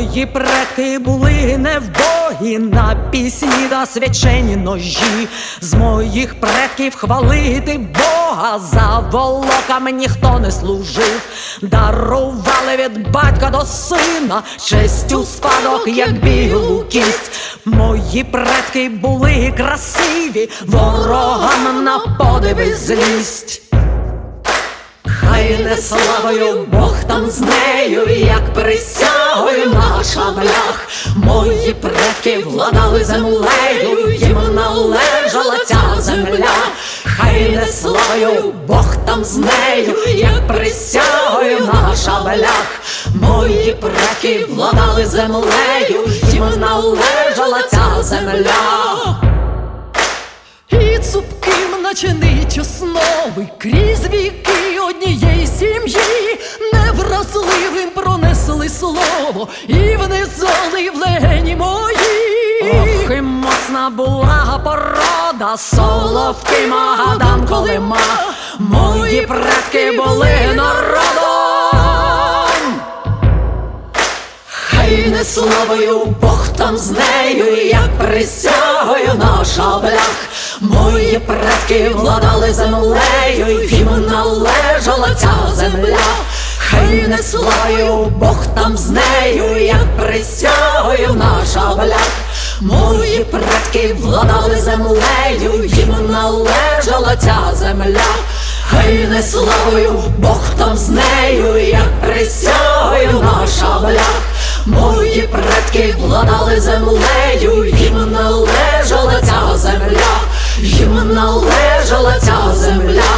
Мої предки були невбогі на пісні та свячені ножі. З моїх предків хвалити Бога за волоками ніхто не служив. Дарували від батька до сина честю спадок, як білу кість. Мої предки були красиві, ворогам на подиви злість. Хай не славою Бог там з нею, як присягою на шаблях. Мої предки владали землею, їм належала ця земля. Хай не славою Бог там з нею, як присягою на шаблях. Мої предки владали землею, їм належала ця земля. І цупким начинить основи крізь віки однієї сім'ї, невразливим пронесли слово і внизали в легені мої. Ох, і моцна була порода, соловки Магадан Колима. Мої предки були народом. Хай не славою Бог там з нею, як присягою на шаблях. Мої предки владали землею, їм належала ця земля. Хай не славою Бог там з нею, як присягою на шаблях. Мої предки владали землею, їм належала ця земля. Хай не славою Бог там з нею, як присягою владали землею, їм належала ця земля, їм належала ця земля.